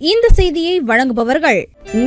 இந்த செய்தியை வழங்குபவர்கள்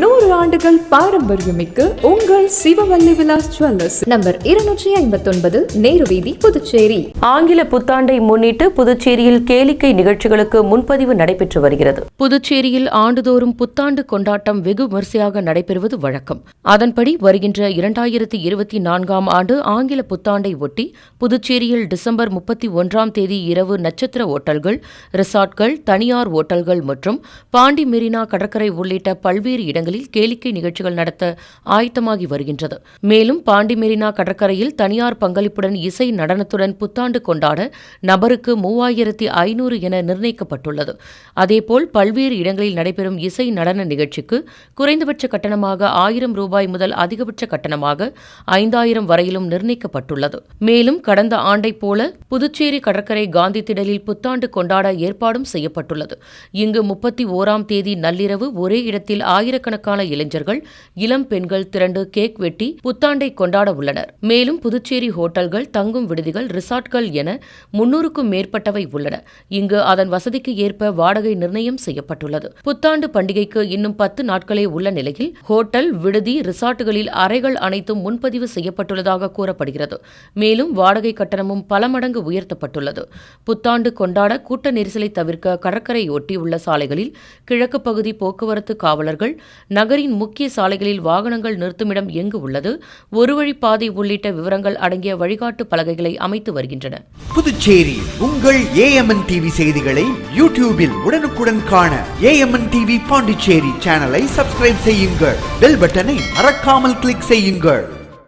நூறு ஆண்டுகள் பாரம்பரியமிக்க உங்கள் சிவவல்லி விலாஸ் ஜுவல்லர்ஸ். நம்பர் இருநூற்றி ஐம்பத்தொன்பது நேரு வீதி புதுச்சேரி. ஆங்கில புத்தாண்டை முன்னிட்டு புதுச்சேரியில் கேளிக்கை நிகழ்ச்சிகளுக்கு முன்பதிவு நடைபெற்று வருகிறது. புதுச்சேரியில் ஆண்டுதோறும் புத்தாண்டு கொண்டாட்டம் வெகு விமரிசையாக நடைபெறுவது வழக்கம். அதன்படி வருகின்ற இரண்டாயிரத்தி இருபத்தி நான்காம் ஆண்டு ஆங்கில புத்தாண்டை ஒட்டி புதுச்சேரியில் டிசம்பர் முப்பத்தி ஒன்றாம் தேதி இரவு நட்சத்திர ஓட்டல்கள் ரிசார்ட்கள் தனியார் ஓட்டல்கள் மற்றும் பாண்டி மெரினா கடற்கரை உள்ளிட்ட பல்வேறு இடங்களில் கேளிக்கை நிகழ்ச்சிகள் நடத்த ஆயத்தமாகி வருகின்றது. மேலும் பாண்டி மெரினா கடற்கரையில் தனியார் பங்களிப்புடன் இசை நடனத்துடன் புத்தாண்டு கொண்டாட நபருக்கு மூவாயிரத்தி ஐநூறு என நிர்ணயிக்கப்பட்டுள்ளது. அதேபோல் பல்வேறு இடங்களில் நடைபெறும் இசை நடன நிகழ்ச்சிக்கு குறைந்தபட்ச கட்டணமாக ஆயிரம் ரூபாய் முதல் அதிகபட்ச கட்டணமாக ஐந்தாயிரம் வரையிலும் நிர்ணயிக்கப்பட்டுள்ளது. மேலும் கடந்த ஆண்டைப் போல புதுச்சேரி கடற்கரை காந்தி திடலில் புத்தாண்டு கொண்டாட ஏற்பாடும் செய்யப்பட்டுள்ளது. இங்கு முப்பத்தி ஓராம் தேதி நள்ளிரவு ஒரே இடத்தில் ஆயிரக்கணக்கான இளைஞர்கள் இளம் பெண்கள் திரண்டு கேக் வெட்டி புத்தாண்டை கொண்டாட உள்ளனர். மேலும் புதுச்சேரி ஹோட்டல்கள் தங்கும் விடுதிகள் ரிசார்ட்கள் என முன்னூறுக்கும் மேற்பட்டவை உள்ளன. இங்கு அதன் வசதிக்கு ஏற்ப வாடகை நிர்ணயம் செய்யப்பட்டுள்ளது. புத்தாண்டு பண்டிகைக்கு இன்னும் பத்து நாட்களே உள்ள நிலையில் ஹோட்டல் விடுதி ரிசார்ட்டுகளில் அறைகள் அனைத்தும் முன்பதிவு செய்யப்பட்டுள்ளதாக கூறப்படுகிறது. மேலும் வாடகை கட்டணமும் பல மடங்கு உயர்த்தப்பட்டுள்ளது. புத்தாண்டு கொண்டாட கூட்ட நெரிசலை தவிர்க்க கடற்கரையொட்டியுள்ள சாலைகளில் கிழக்கு பகுதி போக்குவரத்து காவலர்கள் நகரின் முக்கிய சாலைகளில் வாகனங்கள் நிறுத்துமிடம் எங்கு உள்ளது ஒரு வழி பாதை உள்ளிட்ட விவரங்கள் அடங்கிய வழிகாட்டு பலகைகளை அமைத்து வருகின்றன. புதுச்சேரி உங்கள் ஏஎம்என் டிவி செய்திகளை யூடியூபில் உடனுக்குடன் காண ஏஎம்என் டிவி பாண்டிச்சேரி சேனலை சப்ஸ்கிரைப் செய்யுங்கள். பெல் பட்டனை மறக்காமல் கிளிக் செய்யுங்கள்.